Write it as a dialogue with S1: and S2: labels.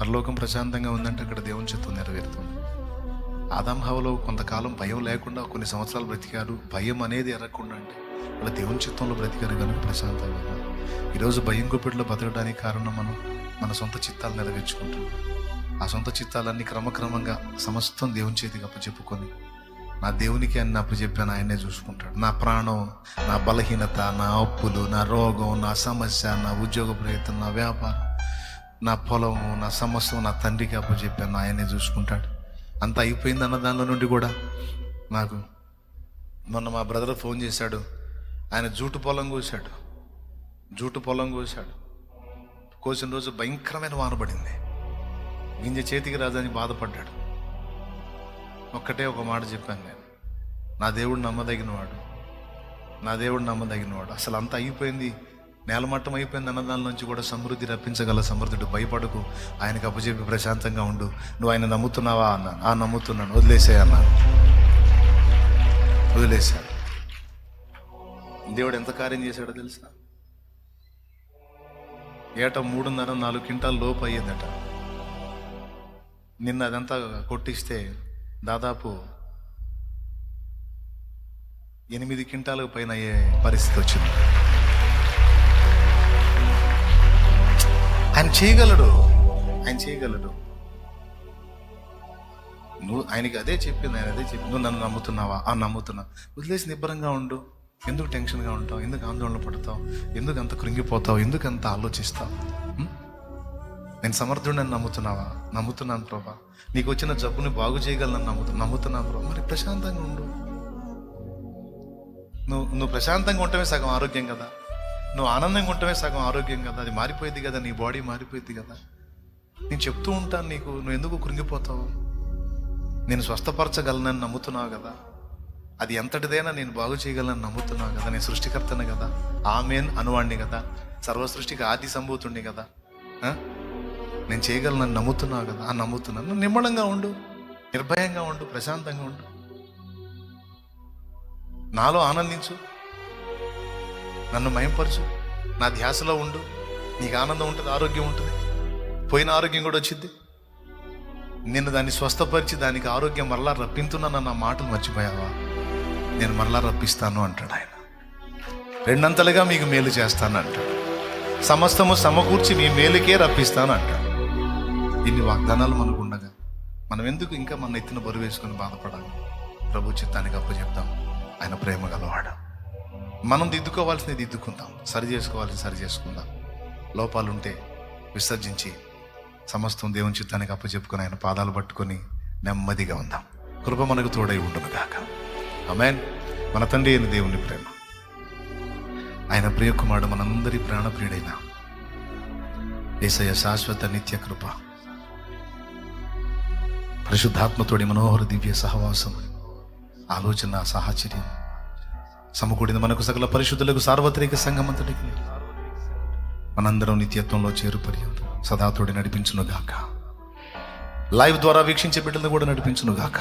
S1: పరలోకం ప్రశాంతంగా ఉందంటే అక్కడ దేవుని చిత్తం నెరవేరుతుంది. ఆదాం హవలో కొంతకాలం భయం లేకుండా కొన్ని సంవత్సరాలు బ్రతికారు. భయం అనేది ఎరగకుండా అంటే వాళ్ళ దేవుని చిత్తంలో బ్రతికారు కనుక ప్రశాంతంగా ఉన్నారు. ఈరోజు భయం గుప్పిడిలో బతకడానికి కారణం మనం మన సొంత చిత్తాలు నెరవేర్చుకుంటున్నాం. ఆ సొంత చిత్తాలన్నీ క్రమక్రమంగా సమస్తం దేవుని చేతికి అప్పచెప్పుకొని నా దేవునికి అని అప్పచెప్పాను ఆయనే చూసుకుంటాడు. నా ప్రాణం నా బలహీనత నా అప్పులు నా రోగం నా సమస్య నా ఉద్యోగ ప్రయత్నం నా వ్యాపారం నా పొలము నా సమస్య నా తండ్రికి అప్పచెప్పాను ఆయనే చూసుకుంటాడు. అంత అయిపోయింది అన్న దానిలో నుండి కూడా నాకు మొన్న మా బ్రదర్ ఫోన్ చేశాడు. ఆయన జూటు పొలం కోసాడు జూటు పొలం కోసాడు కోసిన రోజు భయంకరమైన వాన పడింది. గింజ చేతికి రాదని బాధపడ్డాడు. ఒక్కటే ఒక మాట చెప్పాను నేను. నా దేవుడు నమ్మదగినవాడు. నా దేవుడు నమ్మదగినవాడు. అసలు అంతా అయిపోయింది నేలమట్టం అయిపోయింది అన్నదాని నుంచి కూడా సమృద్ధి రప్పించగల సమృద్ధుడు భయపడకు. ఆయనకు అప్పచెప్పి ప్రశాంతంగా ఉండు. నువ్వు ఆయన నమ్ముతున్నావా అన్నాను ఆ నమ్ముతున్నాను. వదిలేసే అన్నాను వదిలేశాను దేవుడు ఎంత కార్యం చేశాడో తెలుసా? ఏట మూడున్నర నాలుగు క్వింటాల్ లోపు అయ్యేదట. నిన్న అదంతా కొట్టిస్తే దాదాపు ఎనిమిది క్వింటాలకు పైన అయ్యే పరిస్థితి వచ్చింది. ఆయన చేయగలడు. ఆయన చేయగలడు. నువ్వు ఆయనకి అదే చెప్పింది ఆయన అదే చెప్పింది. నువ్వు నన్ను నమ్ముతున్నావా? ఆ నమ్ముతున్నా. వదిలేసి నిబ్బరంగా ఉండు. ఎందుకు టెన్షన్గా ఉంటావు? ఎందుకు ఆందోళన పడతావు? ఎందుకు అంత కృంగిపోతావు? ఎందుకు అంత ఆలోచిస్తావు? ఉం? నేను సమర్థుడిని నమ్ముతున్నావా? నమ్ముతున్నాను ప్రభా. నీకు వచ్చిన జబ్బుని బాగు చేయగలను నమ్ముతు నమ్ముతున్నాను ప్రభా. మరి ప్రశాంతంగా ఉండు. నువ్వు నువ్వు ప్రశాంతంగా ఉండటమే సగం ఆరోగ్యం కదా. నువ్వు ఆనందంగా ఉంటమే సగం ఆరోగ్యం కదా. అది మారిపోయింది కదా. నీ బాడీ మారిపోయింది కదా. నేను చెప్తూ ఉంటాను నీకు నువ్వు ఎందుకు కృంగిపోతావు? నేను స్వస్థపరచగలనని నమ్ముతున్నావు కదా. అది ఎంతటిదైనా నేను బాగు చేయగలను నమ్ముతున్నావు కదా. నేను సృష్టికర్తను కదా. ఆమెన్ అనువాణ్ణి కదా. సర్వ సృష్టికి ఆది సంభూతుణ్ణి కదా. నేను చేయగలను నమ్ముతున్నావు కదా. ఆ నమ్ముతున్నాను. నిమ్మడంగా ఉండు. నిర్భయంగా ఉండు. ప్రశాంతంగా ఉండు. నాలో ఆనందించు. నన్ను మయంపరచు. నా ధ్యాసలో ఉండు. నీకు ఆనందం ఉంటుంది ఆరోగ్యం ఉంటుంది. పోయిన ఆరోగ్యం కూడా వచ్చింది. నిన్ను దాన్ని స్వస్థపరిచి దానికి ఆరోగ్యం మరలా రప్పింతున్నాను నా మాటలు మర్చిపోయావా? నేను మరలా రప్పిస్తాను అంటాడు ఆయన. రెండంతలుగా మీకు మేలు చేస్తాను అంటాడు. సమస్తము సమకూర్చి మీ మేలుకే రప్పిస్తాను అంటాడు. ఇన్ని వాగ్దానాలు మనకు ఉండగా మనం ఎందుకు ఇంకా మన ఎత్తిన బరువు వేసుకొని బాధపడాలి? ప్రభు చిత్తానికి అప్పచెప్దాం. ఆయన ప్రేమ గలవాడు. మనం దిద్దుకోవాల్సింది దిద్దుకుందాం. సరి చేసుకోవాల్సింది సరి చేసుకుందాం. లోపాలుంటే విసర్జించి సమస్తం దేవుని చిత్తానికి అప్పచెప్పుకొని ఆయన పాదాలు పట్టుకొని నెమ్మదిగా ఉందాం. కృప మనకు తోడై ఉండును గాక అమెన్ మన తండ్రి అయిన దేవుని ప్రేమ. ఆయన ప్రియకుమారుడు మనందరి ప్రాణప్రియుడైన ఏసయ శాశ్వత నిత్య కృప. పరిశుద్ధాత్మతోడి మనోహర దివ్య సహవాసం ఆలోచన సాహచర్యం. సమకూడిన మనకు సకల పరిశుద్ధులకు సార్వత్రిక సంగమంతటికి మనందరం నిత్యత్వంలో చేరు పర్యంతం సదాతోడి నడిపించును గాక లైవ్ ద్వారా వీక్షించే బిడ్డలను కూడా నడిపించును గాక